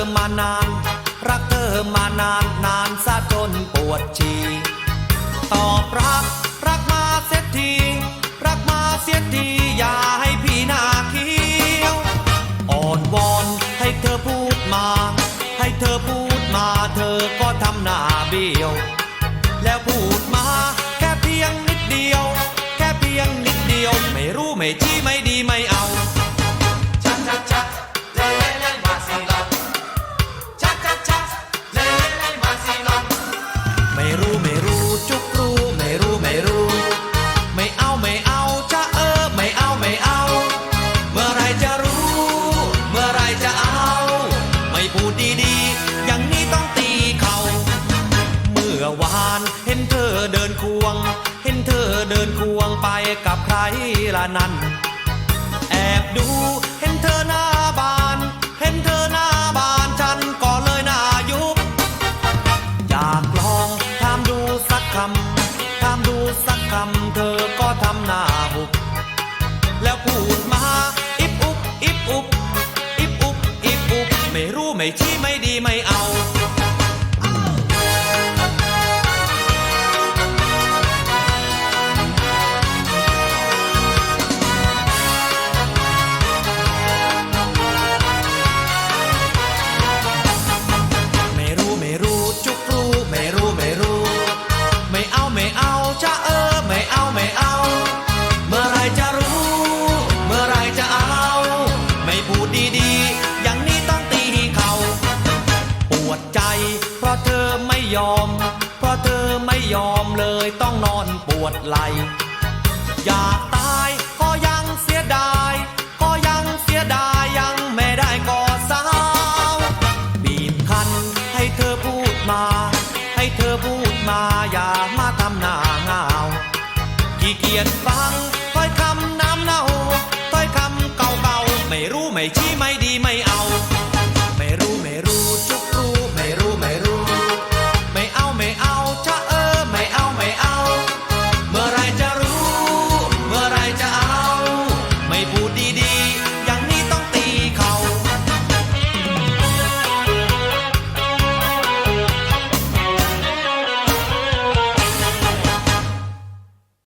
อมานาน รักเธอมานานนานซะจนปวดฉี่ตอบรักรักมาเสียทีรักมาเสียทีอย่าให้พี่หน้าเขียวอ่อนวอนให้เธอพูดมา ให้เธอพูดมาเธอก็ทำหน้าเบี้ยว แล้วพูดมาแค่เพียงนิดเดียว แค่เพียงนิดเดียว ไม่รู้ไม่ชี้ไม่ดีไม่ วงไปกับใครละนั้น แอบดูเห็นเธอหน้าบาน เห็นเธอหน้าบานฉันก็เลยหน้ายุบอยากลองถามดูสักคำถามดูสักคำเธอก็ทำหน้าบุกแล้วพูดมาอิบอุบอิบอุบอิบอุบอิบอุบไม่รู้ไม่ชี้ไม่ดีไม่เอา พูดดีๆ อย่างนี้ต้องตีเขา ปวดใจ เพราะเธอไม่ยอม เพราะเธอไม่ยอมเลยต้องนอนปวดไหล อยากตายก็ยังเสียดาย ก็ยังเสียดายยังไม่ได้ก่อสาว บีบคั้นให้เธอพูดมา ให้เธอพูดมาอย่ามาทำหน้าเงาขี้เกียจฟัง ไม่ชี้ไม่ดีไม่เอา ไม่รู้ไม่รู้